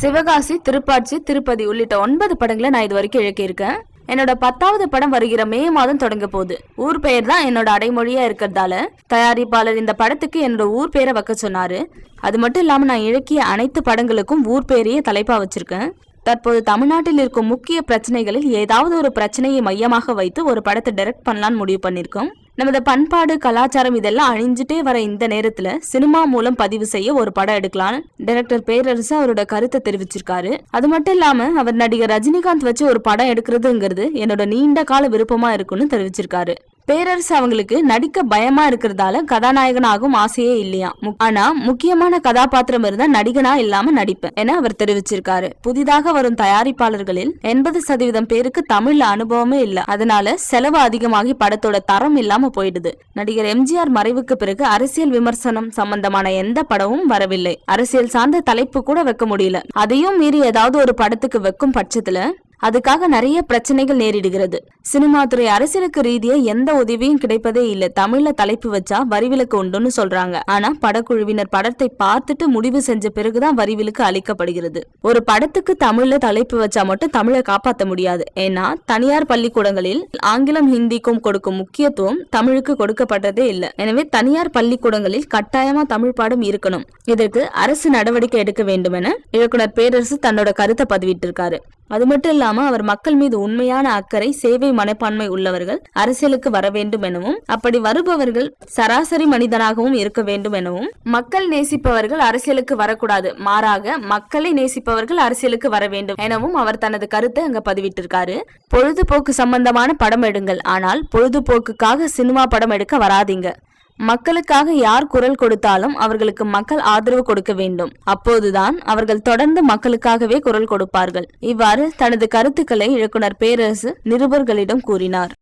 சிவகாசி திருப்பாச்சி திருப்பதி உள்ளிட்ட ஒன்பது படங்களை நான் இது வரைக்கும் இழக்கியிருக்கேன் என்னோட பத்தாவது படம் வருகிற மே மாதம் தொடங்க போகுது. ஊர் பெயர் தான் என்னோட அடைமொழியா இருக்கிறதால தயாரிப்பாளர் இந்த படத்துக்கு என்னோட ஊர் பெயரை வைக்க சொன்னாரு. அது மட்டும் இல்லாம நான் இழக்கிய அனைத்து படங்களுக்கும் ஊர் பெயரையே தலைப்பா வச்சிருக்கேன். தற்போது தமிழ்நாட்டில் இருக்கும் முக்கிய பிரச்சனைகளில் ஏதாவது ஒரு பிரச்சனையை மையமாக வைத்து ஒரு படத்தை டைரக்ட் பண்ணலான்னு முடிவு பண்ணியிருக்கோம். நமது பண்பாடு கலாச்சாரம் இதெல்லாம் அழிஞ்சிட்டே வர இந்த நேரத்துல சினிமா மூலம் பதிவு செய்ய ஒரு படம் எடுக்கலான்னு டைரக்டர் பேரரசு அவரோட கருத்தை தெரிவிச்சிருக்காரு. அது மட்டும் இல்லாம அவர் நடிகர் ரஜினிகாந்த் வச்சு ஒரு படம் எடுக்கிறதுங்கிறது என்னோட நீண்ட கால விருப்பமா இருக்குன்னு தெரிவிச்சிருக்காரு. பேரரசு அவங்களுக்கு நடிக்க பயமா இருக்கிறதால கதாநாயகனாகும் ஆசையே இல்லையா? மு- ஆனா முக்கியமான கதாபாத்திரம் இருந்தா நடிகனா இல்லாம நடிப்பேன் என அவர் தெரிவிச்சிருக்காரு. புதிதாக வரும் தயாரிப்பாளர்களில் எண்பது சதவீதம் பேருக்கு தமிழ்ல அனுபவமே இல்ல. அதனால செலவு அதிகமாகி படத்தோட தரம் இல்லாம போயிடுது. நடிகர் எம்ஜிஆர் மறைவுக்கு பிறகு அரசியல் விமர்சனம் சம்பந்தமான எந்த படமும் வரவில்லை. அரசியல் சார்ந்த தலைப்பு கூட வைக்க முடியல. அதையும் மீறி ஏதாவது ஒரு படத்துக்கு வைக்கும் பட்சத்துல அதுக்காக நிறைய பிரச்சனைகள் நேரிடுகிறது. சினிமா துறை அரசியலுக்கு ரீதியா எந்த உதவியும் கிடைப்பதே இல்ல. தமிழ்ல தலைப்பு வச்சா வரிவிலக்கு உண்டுன்னு சொல்றாங்க. ஆனா படக்குழுவினர் படத்தை பார்த்துட்டு முடிவு செஞ்ச பிறகுதான் வரிவிலக்கு அளிக்கப்படுகிறது. ஒரு படத்துக்கு தமிழ்ல தலைப்பு வச்சா மட்டும் தமிழை காப்பாற்ற முடியாது. ஏன்னா தனியார் பள்ளிக்கூடங்களில் ஆங்கிலம் ஹிந்திக்கும் கொடுக்கும் முக்கியத்துவம் தமிழுக்கு கொடுக்கப்பட்டதே இல்ல. எனவே தனியார் பள்ளிக்கூடங்களில் கட்டாயமா தமிழ் பாடம் இருக்கணும். இதற்கு அரசு நடவடிக்கை எடுக்க வேண்டும் என இயக்குனர் பேரரசு தன்னோட கருத்தை பதிவிட்டிருக்காரு. அது மட்டும் இல்லாம அவர் மக்கள் மீது உண்மையான அக்கறை சேவை மனப்பான்மை உள்ளவர்கள் அரசியலுக்கு வர வேண்டும் எனவும் அப்படி வருபவர்கள் சராசரி மனிதனாகவும் இருக்க வேண்டும் எனவும் மக்கள் நேசிப்பவர்கள் அரசியலுக்கு வரக்கூடாது மாறாக மக்களை நேசிப்பவர்கள் அரசியலுக்கு வர வேண்டும் எனவும் அவர் தனது கருத்தை அங்க பதிவிட்டிருக்காரு. பொழுதுபோக்கு சம்பந்தமான படம் எடுங்கள் ஆனால் பொழுதுபோக்குக்காக சினிமா படம் எடுக்க வராதீங்க. மக்களுக்காக யார் குரல் கொடுத்தாலும் அவர்களுக்கு மக்கள் ஆதரவு கொடுக்க வேண்டும். அப்போதுதான் அவர்கள் தொடர்ந்து மக்களுக்காகவே குரல் கொடுப்பார்கள். இவ்வாறு தனது கருத்துக்களை இயக்குனர் பேரரசு நிருபர்களிடம் கூறினார்.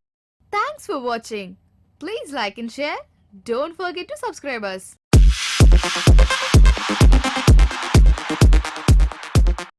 தேங்க்ஸ் for வாட்சிங் please like and share don't forget to subscribe.